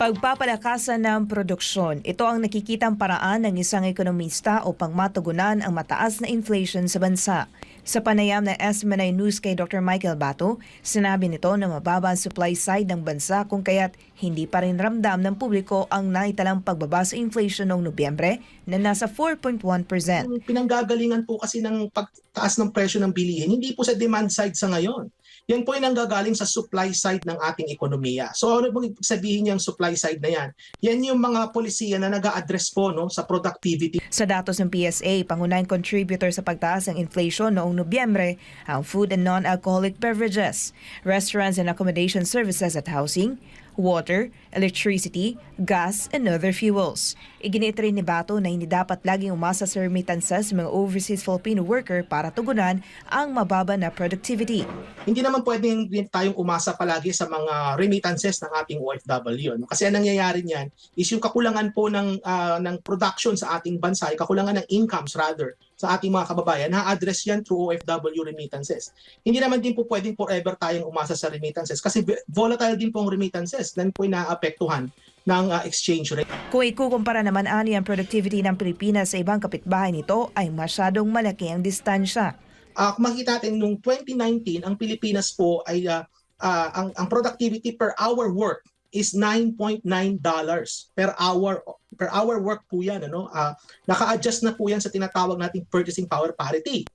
Pagpapalakasan ng produksyon, ito ang nakikitang paraan ng isang ekonomista upang matugunan ang mataas na inflation sa bansa. Sa panayam ng SMNI News kay Dr. Michael Bato, sinabi nito na mababa ang supply side ng bansa kung kaya't hindi pa rin ramdam ng publiko ang naitalang pagbaba sa inflation noong Nobyembre na nasa 4.1%. Ang pinanggagalingan po kasi ng pagtaas ng presyo ng bilihin, hindi po sa demand side sa ngayon. Yan po ay nanggagaling sa supply side ng ating ekonomiya. So ano pong sabihin yung supply side na yan? Yan yung mga polisiya na nag address po no, sa productivity Sa datos ng PSA, pangunahing contributor sa pagtaas ng inflation noong Nobyembre ang food and non-alcoholic beverages, restaurants and accommodation services at housing, water, electricity, gas, and other fuels. Iginit rin ni Bato na hindi dapat laging umasa sa remittances mga overseas Filipino worker para tugunan ang mababa na productivity. hindi naman pwedeng tayong umasa palagi sa mga remittances ng ating OFW. No? Kasi ang nangyayari niyan is yung kakulangan po ng, ah, ng production sa ating bansa, kakulangan ng incomes rather sa ating mga kababayan, na-address yan through OFW remittances. Hindi naman din po pwedeng forever tayong umasa sa remittances kasi volatile din po ang remittances, then po naapektuhan ng ah, exchange rate. Kung ikukumpara naman ani ang productivity ng Pilipinas sa ibang kapitbahay nito ay masyadong malaki ang distansya. Ah, kung makikita natin nung 2019 ang Pilipinas po ay ah, ah, ang ang productivity per hour work is 9.9 dollars per hour per hour work po yan ano? Ah, naka-adjust na po yan sa tinatawag nating purchasing power parity.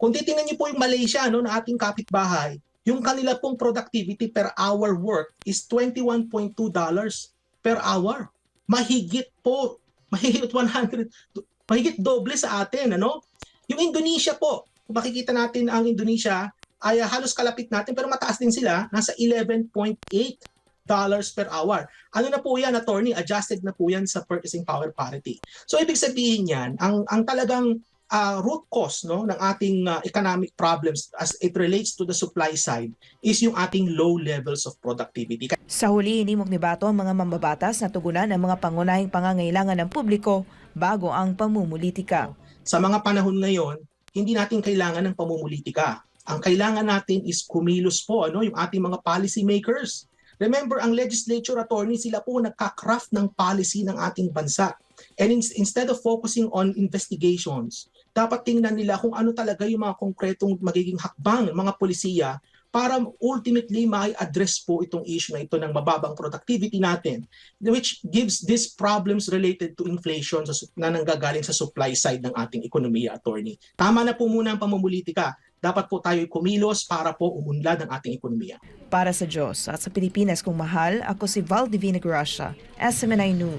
Kung titingnan niyo po yung Malaysia no na ating kapitbahay yung kanila pong productivity per hour work is 21.2 dollars per hour. Mahigit po mahigit 100 mahigit doble sa atin ano? Yung Indonesia po kung makikita natin ang Indonesia ay ah, halos kalapit natin pero mataas din sila nasa 11.8 dollars per hour. Ano na po yan, attorney? Adjusted na po yan sa purchasing power parity. So ibig sabihin yan, ang ang talagang ah, root cause no ng ating ah, economic problems as it relates to the supply side is yung ating low levels of productivity. Sa huli, inimok ni Bato ang mga mambabatas na tugunan ang mga pangunahing pangangailangan ng publiko bago ang pamumulitika. Sa mga panahon ngayon, hindi natin kailangan ng pamumulitika. Ang kailangan natin is kumilos po ano yung ating mga policy makers. Remember, ang legislature attorney, sila po nagka-craft ng policy ng ating bansa. And in- instead of focusing on investigations, dapat tingnan nila kung ano talaga yung mga konkretong magiging hakbang ng mga polisiya para ultimately mai-address po itong issue na ito ng mababang productivity natin which gives these problems related to inflation na nanggagaling sa supply side ng ating ekonomiya, attorney. Tama na po muna ang pamumulitika. Dapat po tayo kumilos para po umunlad ang ating ekonomiya. Para sa Diyos at sa Pilipinas kung mahal, ako si Val Divina Gracia, SMNI News.